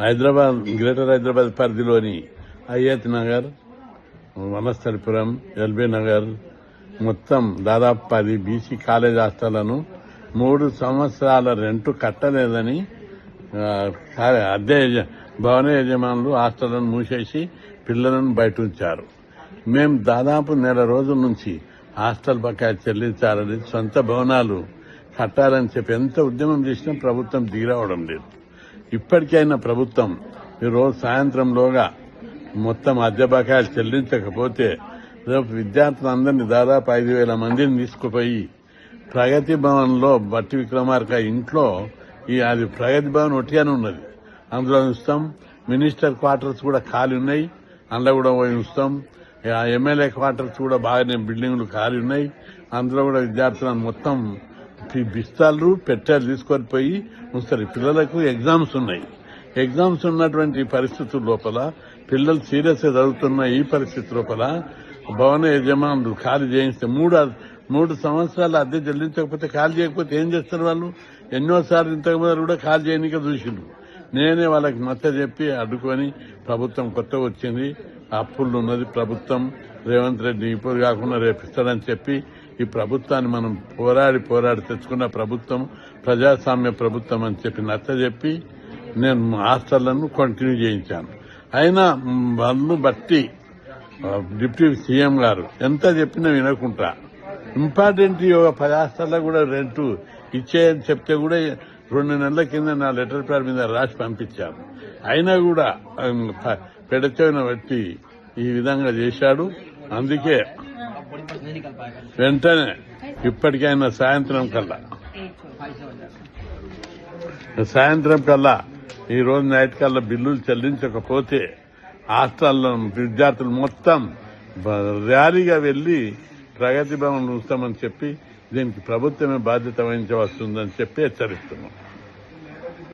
Hyderabad greater Hyderabad పరిధిలోని Hayath Nagar Vanasthalipuram LB Nagar మొత్తం దాదాపు పది బీసీ కాలేజ్ హాస్టళ్ళను మూడు సంవత్సరాల రెంట్ కట్టలేదని అద్దె భవన యజమానులు హాస్టళ్ళను మూసేసి పిల్లలను బయట ఉంచారు మేము దాదాపు నెల రోజుల నుంచి హాస్టల్ బకాయి చెల్లించాలని సొంత భవనాలు కట్టాలని చెప్పి ఎంత ఉద్యమం చేసినా ప్రభుత్వం దిగిరావడం లేదు. ఇప్పటికైనా ప్రభుత్వం ఈరోజు సాయంత్రంలోగా మొత్తం అద్దె బకాయిలు చెల్లించకపోతే రేపు విద్యార్థులందరినీ దాదాపు ఐదు వేల మందిని తీసుకుపోయి ప్రగతి భవన్లో బట్టి విక్రమార్క ఇంట్లో ఈ అది ప్రగతి భవన్ ఒట్టిగానే ఉన్నది. అందులో ఉంచుతాం మినిస్టర్ క్వార్టర్స్ కూడా ఖాళీ ఉన్నాయి. అందులో కూడా పోయి ఉంచుతాం ఎమ్మెల్యే క్వార్టర్స్ కూడా బాగానే బిల్డింగ్లు ఖాళీ ఉన్నాయి. అందులో కూడా విద్యార్థులను మొత్తం బిస్తాలు పెట్టెలు తీసుకొని పోయి ఉంచుతారు పిల్లలకు ఎగ్జామ్స్ ఉన్నాయి. ఎగ్జామ్స్ ఉన్నటువంటి పరిస్థితుల లోపల పిల్లలు సీరియస్గా చదువుతున్న ఈ పరిస్థితి లోపల భవన యజమానులు ఖాళీ చేయిస్తే మూడు మూడు సంవత్సరాలు అద్దె చెల్లించకపోతే ఖాళీ చేయకపోతే ఏం చేస్తారు వాళ్ళు? ఎన్నోసార్లు ఇంతకు ముందు కూడా ఖాళీ చేయనిక చూసిండ్రు. నేనే వాళ్ళకి నచ్చ చెప్పి అడ్డుకొని ప్రభుత్వం కొత్త వచ్చింది. అప్పులు ఉన్నది ప్రభుత్వం. రేవంత్ రెడ్డి ఇప్పుడు కాకుండా రేపు ఇస్తాడని చెప్పి ఈ ప్రభుత్వాన్ని మనం పోరాడి పోరాడి తెచ్చుకున్న ప్రభుత్వం ప్రజాస్వామ్య ప్రభుత్వం అని చెప్పి నచ్చ చెప్పి నేను హాస్టళ్ళను కంటిన్యూ చేయించాను. అయినా మ్, వాళ్ళు బట్టి డిప్యూటీ సీఎం గారు ఎంత చెప్పినా వినకుంటా ఇంపార్టెంట్ ఈ ఒక పది హాస్టల్లో కూడా రెంట్ ఇచ్చేయని చెప్తే కూడా రెండు నెలల కింద నా లెటర్ ప్యాడ్ మీద రాసి పంపించాను అయినా కూడా పెడచెవిన బట్టి ఈ విధంగా చేశాడు. అందుకే వెంటనే ఇప్పటికైనా సాయంత్రం కల్లా. సాయంత్రం కల్లా ఈ రోజు నైట్ కల్లా బిల్లులు చెల్లించకపోతే హాస్టల్లో విద్యార్థులు మొత్తం ర్యాలీగా వెళ్ళి ప్రగతి భవన్ ఉంచామని చెప్పి దీనికి ప్రభుత్వమే బాధ్యత వహించవస్తుందని చెప్పి హెచ్చరిస్తున్నాం.